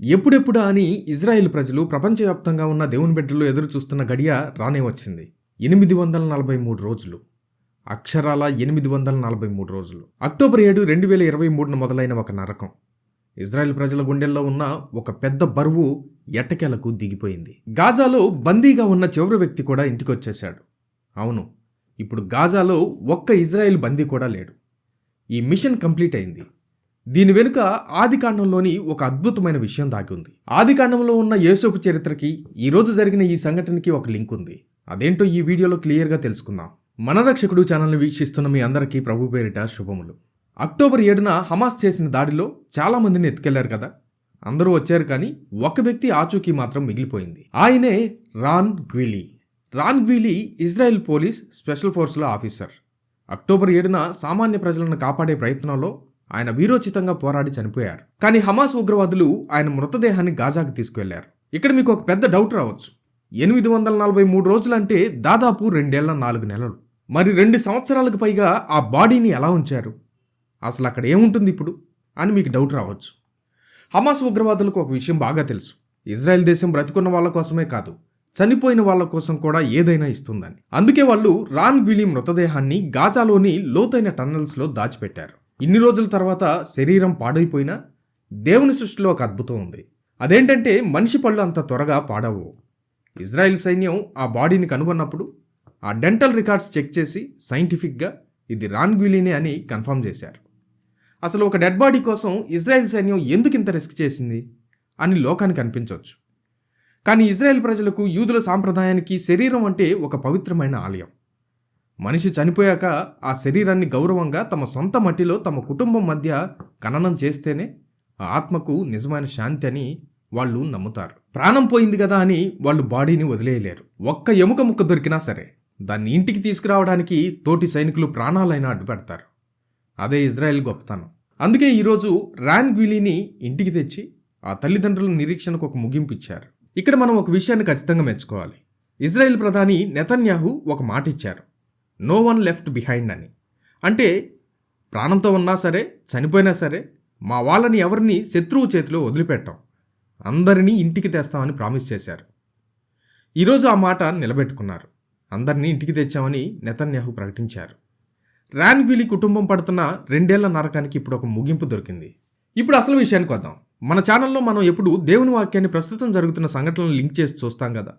ఎప్పుడెప్పుడా అని ఇజ్రాయెల్ ప్రజలు ప్రపంచవ్యాప్తంగా ఉన్న దేవుని బిడ్డలు ఎదురు చూస్తున్న గడియ రానే వచ్చింది. ఎనిమిది వందల నలభై మూడు రోజులు. అక్షరాల ఎనిమిది వందల నలభై మూడు రోజులు. అక్టోబర్ ఏడు రెండు వేల ఇరవై మూడున మొదలైన ఒక నరకం. ఇజ్రాయెల్ ప్రజల గుండెల్లో ఉన్న ఒక పెద్ద బరువు ఎట్టకెలకు దిగిపోయింది. గాజాలో బందీగా ఉన్న చివరి వ్యక్తి కూడా ఇంటికొచ్చేశాడు. అవును ఇప్పుడు గాజాలో ఒక్క ఇజ్రాయెల్ బందీ కూడా లేడు. ఈ మిషన్ కంప్లీట్ అయింది దీని వెనుక ఆదికాండంలోని ఒక అద్భుతమైన విషయం దాగి ఉంది. ఆదికాండంలో ఉన్న యేసోపు చరిత్రకి ఈరోజు జరిగిన ఈ సంఘటనకి ఒక లింక్ ఉంది. అదేంటో ఈ వీడియోలో క్లియర్గా తెలుసుకుందాం. మన రక్షకుడు ఛానల్ని వీక్షిస్తున్న మీ అందరికీ ప్రభు పేరిట శుభములు. అక్టోబర్ ఏడున హమాస్ చేసిన దాడిలో చాలా మందిని ఎత్తుకెళ్ళారు కదా? అందరూ వచ్చారు కానీ ఒక వ్యక్తి ఆచూకీ మాత్రం మిగిలిపోయింది. ఆయనే Ran Gvili. Ran Gvili Israel police special ఫోర్స్లో officer. October ఏడున సామాన్య ప్రజలను కాపాడే ప్రయత్నంలో ఆయన వీరోచితంగా పోరాడి చనిపోయారు. కానీ హమాస్ ఉగ్రవాదులు ఆయన మృతదేహాన్ని గాజాకు తీసుకువెళ్ళారు. ఇక్కడ మీకు ఒక పెద్ద డౌట్ రావచ్చు. ఎనిమిది వందల నలభై మూడు రోజులంటే దాదాపు రెండేళ్ళ నాలుగు నెలలు. మరి రెండు సంవత్సరాలకు పైగా ఆ బాడీని ఎలా ఉంచారు? అసలు అక్కడ ఏముంటుంది ఇప్పుడు? అని మీకు డౌట్ రావచ్చు. హమాస్ ఉగ్రవాదులకు ఒక విషయం బాగా తెలుసు. ఇజ్రాయెల్ దేశం బ్రతికున్న వాళ్ళ కోసమే కాదు చనిపోయిన వాళ్ళ కోసం కూడా ఏదైనా ఇస్తుందని. అందుకే వాళ్ళు రాన్ విలీ మృతదేహాన్ని గాజాలోని లోతైన టన్నల్స్లో దాచిపెట్టారు. ఇన్ని రోజుల తర్వాత శరీరం పాడైపోయినా దేవుని సృష్టిలో ఒక అద్భుతం ఉంది. అదేంటంటే మనిషి పళ్ళు అంత త్వరగా పాడవు. ఇజ్రాయెల్ సైన్యం ఆ బాడీని కనుగొన్నప్పుడు ఆ డెంటల్ రికార్డ్స్ చెక్ చేసి సైంటిఫిక్గా ఇది రాన్గ్విలీనే అని కన్ఫర్మ్ చేశారు. అసలు ఒక డెడ్ బాడీ కోసం ఇజ్రాయెల్ సైన్యం ఎందుకు ఇంత రిస్క్ చేసింది అని లోకానికి అనిపించవచ్చు. కానీ ఇజ్రాయెల్ ప్రజలకు యూదుల సాంప్రదాయానికి శరీరం అంటే ఒక పవిత్రమైన ఆలయం. మనిషి చనిపోయాక ఆ శరీరాన్ని గౌరవంగా తమ సొంత మట్టిలో తమ కుటుంబం మధ్య ఖననం చేస్తేనే ఆ ఆత్మకు నిజమైన శాంతి అని వాళ్ళు నమ్ముతారు. ప్రాణం పోయింది కదా అని వాళ్ళు బాడీని వదిలేయలేరు. ఒక్క ఎముక ముక్క దొరికినా సరే దాన్ని ఇంటికి తీసుకురావడానికి తోటి సైనికులు ప్రాణాలైనా అడ్డుపెడతారు. అదే ఇజ్రాయెల్ గొప్పతనం. అందుకే ఈరోజు ర్యాన్ గ్విలీని ఇంటికి తెచ్చి ఆ తల్లిదండ్రుల నిరీక్షణకు ఒక ముగింపు ఇచ్చారు. ఇక్కడ మనం ఒక విషయాన్ని ఖచ్చితంగా మెచ్చుకోవాలి. ఇజ్రాయెల్ ప్రధాని నెతన్యాహు ఒక మాట ఇచ్చారు. నో వన్ లెఫ్ట్ బిహైండ్ అని. అంటే ప్రాణంతో ఉన్నా సరే చనిపోయినా సరే మా వాళ్ళని ఎవరిని శత్రువు చేతిలో వదిలిపెట్టాం. అందరినీ ఇంటికి తెస్తామని ప్రామిస్ చేశారు. ఈరోజు ఆ మాట నిలబెట్టుకున్నారు. అందరినీ ఇంటికి తెచ్చామని నెతన్యాహు ప్రకటించారు. ర్యాన్విలి కుటుంబం పడుతున్న రెండేళ్ళ నరకానికి ఇప్పుడు ఒక ముగింపు దొరికింది. ఇప్పుడు అసలు విషయానికి వద్దాం. మన ఛానల్లో మనం ఎప్పుడు దేవుని వాక్యాన్ని ప్రస్తుతం జరుగుతున్న సంఘటనలు లింక్ చేసి చూస్తాం కదా.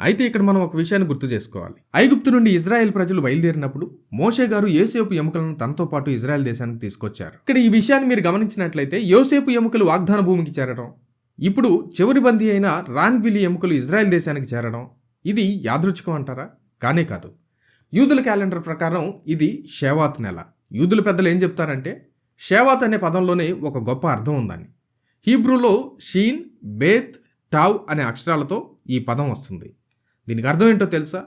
అయితే ఇక్కడ మనం ఒక విషయాన్ని గుర్తు చేసుకోవాలి. ఐగుప్తు నుండి ఇజ్రాయెల్ ప్రజలు బయలుదేరినప్పుడు మోషే గారు యోసేపు ఎముకలను తనతో పాటు ఇజ్రాయెల్ దేశానికి తీసుకొచ్చారు. ఇక్కడ ఈ విషయాన్ని మీరు గమనించినట్లయితే యోసేపు ఎముకలు వాగ్దాన భూమికి చేరడం ఇప్పుడు చివరి బందీ అయిన రాన్విలి ఎముకలు ఇజ్రాయెల్ దేశానికి చేరడం ఇది యాదృచ్ఛికం అంటారా? కానే కాదు. యూదుల క్యాలెండర్ ప్రకారం ఇది షేవాత్ నెల. యూదుల పెద్దలు ఏం చెప్తారంటే షేవాత్ అనే పదంలోనే ఒక గొప్ప అర్థం ఉందని. హీబ్రూలో షీన్ బేత్ టావ్ అనే అక్షరాలతో ఈ పదం వస్తుంది. దీనికి అర్థం ఏంటో తెలుసా?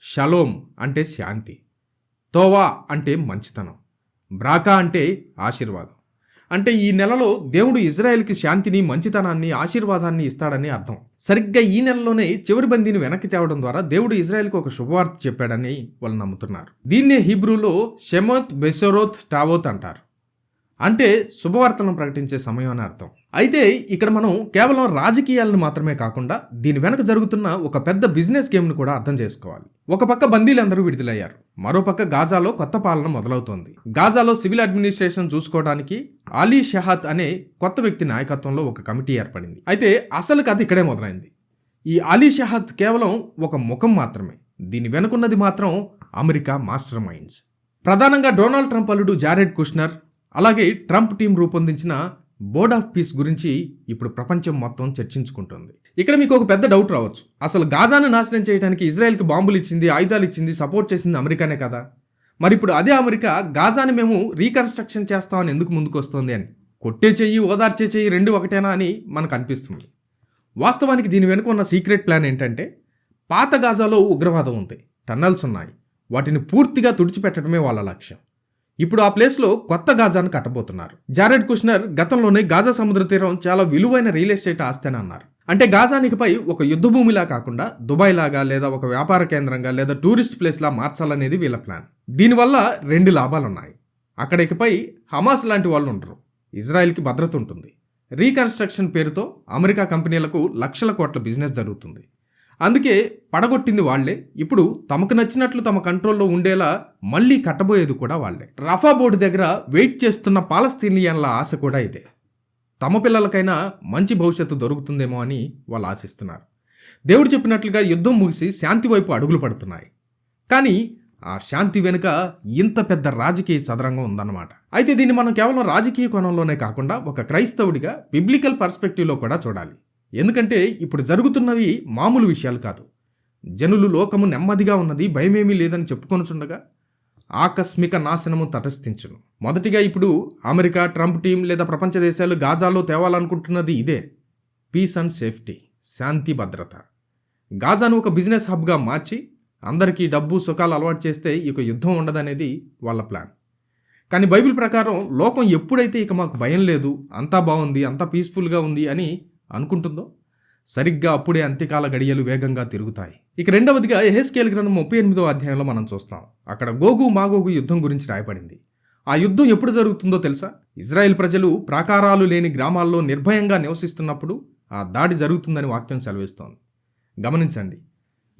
షలోమ్ అంటే శాంతి. తోవా అంటే మంచితనం. బ్రాకా అంటే ఆశీర్వాదం. అంటే ఈ నెలలో దేవుడు ఇజ్రాయెల్కి శాంతిని మంచితనాన్ని ఆశీర్వాదాన్ని ఇస్తాడని అర్థం. సరిగ్గా ఈ నెలలోనే చివరి బందీని వెనక్కి తేవడం ద్వారా దేవుడు ఇజ్రాయెల్కి ఒక శుభవార్త చెప్పాడని వాళ్ళు నమ్ముతున్నారు. దీన్నే హిబ్రూలో షెమోత్ బెసోరోత్ టావోత్ అంటారు. అంటే శుభవార్తలను ప్రకటించే సమయం అని అర్థం. అయితే ఇక్కడ మనం కేవలం రాజకీయాలను మాత్రమే కాకుండా దీని వెనక జరుగుతున్న ఒక పెద్ద బిజినెస్ గేమ్ను కూడా అర్థం చేసుకోవాలి. ఒక పక్క బందీలందరూ విడుదలయ్యారు. మరోపక్క గాజాలో కొత్త పాలన మొదలవుతోంది. గాజాలో సివిల్ అడ్మినిస్ట్రేషన్ చూసుకోవడానికి అలీ షహాత్ అనే కొత్త వ్యక్తి నాయకత్వంలో ఒక కమిటీ ఏర్పడింది. అయితే అసలు కథ ఇక్కడే మొదలైంది. ఈ అలీ షహాద్ కేవలం ఒక ముఖం మాత్రమే. దీని వెనుకున్నది మాత్రం అమెరికా మాస్టర్ మైండ్స్ ప్రధానంగా డొనాల్డ్ ట్రంప్ అల్లుడు జారెడ్ కుష్నర్ అలాగే ట్రంప్ టీం రూపొందించిన బోర్డ్ ఆఫ్ పీస్ గురించి ఇప్పుడు ప్రపంచం మొత్తం చర్చించుకుంటుంది. ఇక్కడ మీకు ఒక పెద్ద డౌట్ రావచ్చు. అసలు గాజాను నాశనం చేయడానికి ఇజ్రాయెల్కి బాంబులు ఇచ్చింది ఆయుధాలు ఇచ్చింది సపోర్ట్ చేసింది అమెరికానే కదా? మరి ఇప్పుడు అదే అమెరికా గాజాని మేము రీకన్స్ట్రక్షన్ చేస్తామని ఎందుకు ముందుకొస్తోంది అని? కొట్టే చెయ్యి ఓదార్చే చెయ్యి రెండు ఒకటేనా అని మనకు అనిపిస్తుంది. వాస్తవానికి దీని వెనుక ఉన్న సీక్రెట్ ప్లాన్ ఏంటంటే పాత గాజాలో ఉగ్రవాదం ఉంది. టన్నల్స్ ఉన్నాయి. వాటిని పూర్తిగా తుడిచిపెట్టడమే వాళ్ళ లక్ష్యం. ఇప్పుడు ఆ ప్లేస్లో కొత్త గాజాను కట్టబోతున్నారు. జారెడ్ కుష్నర్ గతంలోనే గాజా సముద్ర తీరం చాలా విలువైన రియల్ ఎస్టేట్ ఆస్తి అని అన్నారు. అంటే గాజానికిపై ఒక యుద్ధభూమిలా కాకుండా దుబాయ్ లాగా లేదా ఒక వ్యాపార కేంద్రంగా లేదా టూరిస్ట్ ప్లేస్లా మార్చాలనేది వీళ్ళ ప్లాన్ దీనివల్ల రెండు లాభాలున్నాయి. అక్కడ ఇకపై హమాస్ లాంటి వాళ్ళు ఉండరు. ఇజ్రాయెల్కి భద్రత ఉంటుంది. రీకన్స్ట్రక్షన్ పేరుతో అమెరికా కంపెనీలకు లక్షల కోట్ల బిజినెస్ జరుగుతుంది. అందుకే పడగొట్టింది వాళ్ళే ఇప్పుడు తమకు నచ్చినట్లు తమ కంట్రోల్లో ఉండేలా మళ్ళీ కట్టబోయేది కూడా వాళ్ళే రఫా బోర్డు దగ్గర వెయిట్ చేస్తున్న పాలస్తీనియన్ల ఆశ కూడా ఇదే. తమ పిల్లలకైనా మంచి భవిష్యత్తు దొరుకుతుందేమో అని వాళ్ళు ఆశిస్తున్నారు. దేవుడు చెప్పినట్లుగా యుద్ధం ముగిసి శాంతి వైపు అడుగులు పడుతున్నాయి. కానీ ఆ శాంతి వెనుక ఇంత పెద్ద రాజకీయ చదరంగం ఉందన్నమాట. అయితే దీన్ని మనం కేవలం రాజకీయ కోణంలోనే కాకుండా ఒక క్రైస్తవుడిగా బిబ్లికల్ పర్స్పెక్టివ్లో కూడా చూడాలి. ఎందుకంటే ఇప్పుడు జరుగుతున్నవి మామూలు విషయాలు కాదు. జనులు లోకము నెమ్మదిగా ఉన్నది భయమేమీ లేదని చెప్పుకొనుచుండగా ఆకస్మిక నాశనము తటస్థించును. మొదటిగా ఇప్పుడు అమెరికా ట్రంప్ టీం లేదా ప్రపంచ దేశాలు గాజాలో తేవాలనుకుంటున్నది ఇదే. పీస్ అండ్ సేఫ్టీ శాంతి భద్రత. గాజాను ఒక బిజినెస్ హబ్గా మార్చి అందరికీ డబ్బు సుఖాలు అలవాటు చేస్తే ఇక యుద్ధం ఉండదనేది వాళ్ళ ప్లాన్. కానీ బైబిల్ ప్రకారం లోకం ఎప్పుడైతే ఇక మాకు భయం లేదు అంతా బాగుంది అంతా పీస్ఫుల్గా ఉంది అని అనుకుంటుందో? సరిగ్గా అప్పుడే అంత్యకాల గడియలు వేగంగా తిరుగుతాయి. ఇక రెండవదిగా ఎహెస్కేల్ గ్రంథం ముప్పై ఎనిమిదో అధ్యాయంలో మనం చూస్తాం. అక్కడ గోగు మాగోగు యుద్ధం గురించి రాయబడింది. ఆ యుద్ధం ఎప్పుడు జరుగుతుందో తెలుసా? ఇజ్రాయెల్ ప్రజలు ప్రాకారాలు లేని గ్రామాల్లో నిర్భయంగా నివసిస్తున్నప్పుడు ఆ దాడి జరుగుతుందని వాక్యం సెలవిస్తోంది. గమనించండి.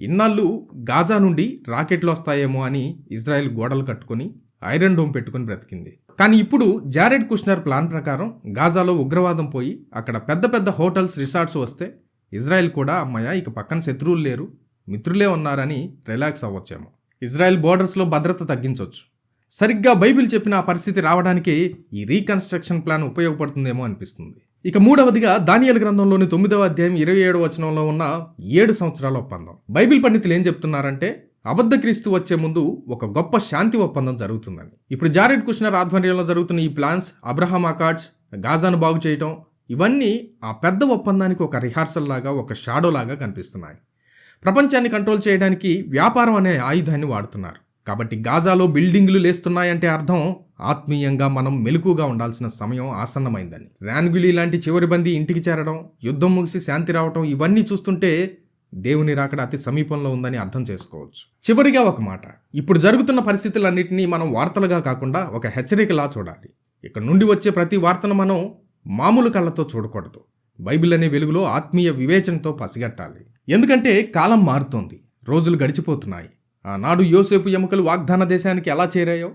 ఇన్నాళ్ళు గాజా నుండి రాకెట్లు వస్తాయేమో అని ఇజ్రాయెల్ గోడలు కట్టుకొని ఐరన్ డోమ్ పెట్టుకొని బ్రతికింది. కానీ ఇప్పుడు జారెడ్ కుష్నర్ ప్లాన్ ప్రకారం గాజాలో ఉగ్రవాదం పోయి అక్కడ పెద్ద పెద్ద హోటల్స్ రిసార్ట్స్ వస్తే ఇజ్రాయెల్ కూడా అమ్మయ్య ఇక పక్కన శత్రువులు లేరు మిత్రులే ఉన్నారని రిలాక్స్ అవ్వచ్చేమో. ఇజ్రాయెల్ బోర్డర్స్లో భద్రత తగ్గించవచ్చు సరిగ్గా బైబిల్ చెప్పిన ఆ పరిస్థితి రావడానికి ఈ రీకన్స్ట్రక్షన్ ప్లాన్ ఉపయోగపడుతుందేమో అనిపిస్తుంది. ఇక మూడవదిగా దానియల్ గ్రంథంలోని తొమ్మిదవ అధ్యాయం ఇరవై ఏడు వచనంలో ఉన్న ఏడు సంవత్సరాల ఒప్పందం. బైబిల్ పండితులు ఏం చెప్తున్నారంటే అబద్ధ క్రీస్తు వచ్చే ముందు ఒక గొప్ప శాంతి ఒప్పందం జరుగుతుందని ఇప్పుడు జారెడ్ కుష్నర్ ఆధ్వర్యంలో జరుగుతున్న ఈ ప్లాన్స్ అబ్రహాం అకాడ్స్ గాజాను బాగు చేయటం ఇవన్నీ ఆ పెద్ద ఒప్పందానికి ఒక రిహార్సల్ లాగా ఒక షాడో లాగా కనిపిస్తున్నాయి. ప్రపంచాన్ని కంట్రోల్ చేయడానికి వ్యాపారం అనే ఆయుధాన్ని వాడుతున్నారు. కాబట్టి గాజాలో బిల్డింగ్లు లేస్తున్నాయంటే అర్థం ఆత్మీయంగా మనం మెలకుగా ఉండాల్సిన సమయం ఆసన్నమైందని. ర్యాన్గులీ లాంటి చివరి బంది ఇంటికి చేరడం యుద్ధం ముగిసి శాంతి రావటం ఇవన్నీ చూస్తుంటే దేవుని రాకడ అతి సమీపంలో ఉందని అర్థం చేసుకోవచ్చు. చివరిగా ఒక మాట. ఇప్పుడు జరుగుతున్న పరిస్థితులన్నింటినీ మనం వార్తలుగా కాకుండా ఒక హెచ్చరికలా చూడాలి. ఇక్కడ నుండి వచ్చే ప్రతి వార్తను మనం మామూలు కళ్ళతో చూడకూడదు. బైబిల్ అనే వెలుగులో ఆత్మీయ వివేచనతో పసిగట్టాలి. ఎందుకంటే కాలం మారుతోంది. రోజులు గడిచిపోతున్నాయి. ఆనాడు యోసేపు ఎముకలు వాగ్దాన దేశానికి ఎలా చేరాయో?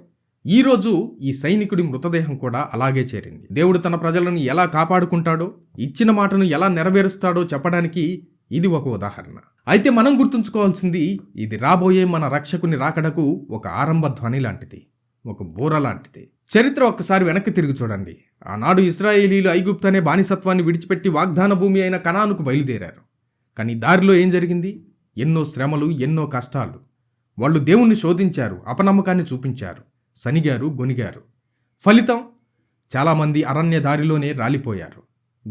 ఈరోజు ఈ సైనికుడి మృతదేహం కూడా అలాగే చేరింది. దేవుడు తన ప్రజలను ఎలా కాపాడుకుంటాడో? ఇచ్చిన మాటను ఎలా నెరవేరుస్తాడో చెప్పడానికి ఇది ఒక ఉదాహరణ. అయితే మనం గుర్తుంచుకోవాల్సింది ఇది రాబోయే మన రక్షకుని రాకడకు ఒక ఆరంభ ధ్వని లాంటిది ఒక బోర లాంటిది. చరిత్ర ఒక్కసారి వెనక్కి తిరిగి చూడండి. ఆనాడు ఇస్రాయేలీలు ఐగుప్తు అనే బానిసత్వాన్ని విడిచిపెట్టి వాగ్దాన భూమి అయిన కణానుకు బయలుదేరారు. కానీ దారిలో ఏం జరిగింది? ఎన్నో శ్రమలు ఎన్నో కష్టాలు. వాళ్ళు దేవుణ్ణి శోధించారు అపనమ్మకాన్ని చూపించారు సనిగారు గొనిగారు. ఫలితం? చాలామంది అరణ్య దారిలోనే రాలిపోయారు.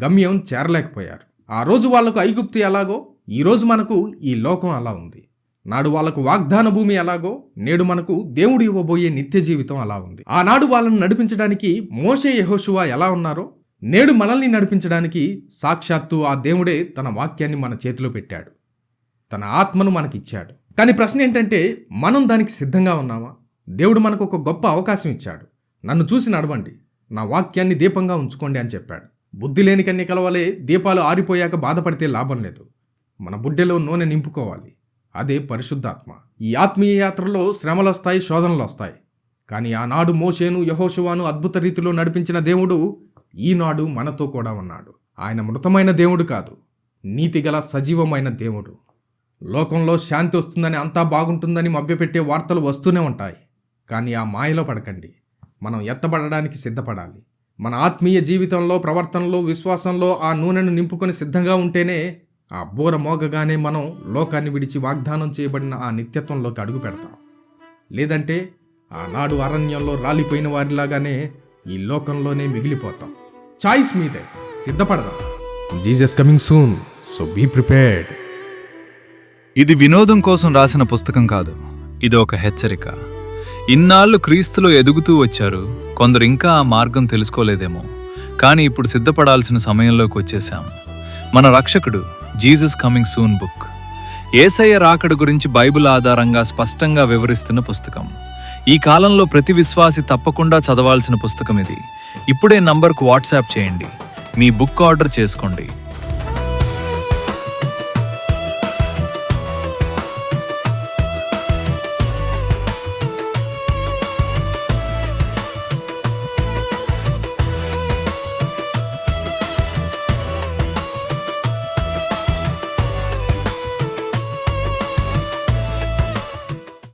గమ్యం చేరలేకపోయారు. ఆ రోజు వాళ్ళకు ఐగుప్తు ఎలాగో ఈరోజు మనకు ఈ లోకం అలా ఉంది. నాడు వాళ్ళకు వాగ్దాన భూమి ఎలాగో నేడు మనకు దేవుడు ఇవ్వబోయే నిత్య జీవితం అలా ఉంది. ఆనాడు వాళ్ళను నడిపించడానికి మోషే యహోషువా ఎలా ఉన్నారో నేడు మనల్ని నడిపించడానికి సాక్షాత్తు ఆ దేవుడే తన వాక్యాన్ని మన చేతిలో పెట్టాడు. తన ఆత్మను మనకిచ్చాడు. కానీ ప్రశ్న ఏంటంటే మనం దానికి సిద్ధంగా ఉన్నామా? దేవుడు మనకు ఒక గొప్ప అవకాశం ఇచ్చాడు. నన్ను చూసి నడవండి. నా వాక్యాన్ని దీపంగా ఉంచుకోండి అని చెప్పాడు. బుద్ధి లేని కన్య కలవలే దీపాలు ఆరిపోయాక బాధపడితే లాభం లేదు. మన బుడ్డెలో నూనె నింపుకోవాలి. అదే పరిశుద్ధాత్మ. ఈ ఆత్మీయ యాత్రలో శ్రమలు వస్తాయి శోధనలు వస్తాయి. కానీ ఆనాడు మోషేను యహోశువాను అద్భుత రీతిలో నడిపించిన దేవుడు ఈనాడు మనతో కూడా ఉన్నాడు. ఆయన మృతమైన దేవుడు కాదు నీతిగల సజీవమైన దేవుడు. లోకంలో శాంతి వస్తుందని అంతా బాగుంటుందని మభ్యపెట్టే వార్తలు వస్తూనే ఉంటాయి. కానీ ఆ మాయలో పడకండి. మనం ఎత్తబడడానికి సిద్ధపడాలి. మన ఆత్మీయ జీవితంలో ప్రవర్తనలో విశ్వాసంలో ఆ నూనెను నింపుకొని సిద్ధంగా ఉంటేనే ఆ బోర మోగగానే మనం లోకాన్ని విడిచి వాగ్దానం చేయబడిన ఆ నిత్యత్వంలోకి అడుగు పెడతాం. లేదంటే ఆనాడు అరణ్యంలో రాలిపోయిన వారిలాగానే ఈ లోకంలోనే మిగిలిపోతాం. చాయిస్ మీదే. సిద్ధపడదాం. Jesus coming soon so be prepared. ఇది వినోదం కోసం రాసిన పుస్తకం కాదు. ఇది ఒక హెచ్చరిక. ఇన్నాళ్ళు క్రీస్తులో ఎదుగుతూ వచ్చారు. కొందరు ఇంకా ఆ మార్గం తెలుసుకోలేదేమో. కానీ ఇప్పుడు సిద్ధపడాల్సిన సమయంలోకి వచ్చేశాం. మన రక్షకుడు జీసస్ కమింగ్ సూన్ బుక్. ఏసయ్య రాకడ గురించి బైబిల్ ఆధారంగా స్పష్టంగా వివరిస్తున్న పుస్తకం. ఈ కాలంలో ప్రతి విశ్వాసి తప్పకుండా చదవాల్సిన పుస్తకం ఇది. ఇప్పుడే నంబర్కు వాట్సాప్ చేయండి. మీ బుక్ ఆర్డర్ చేసుకోండి.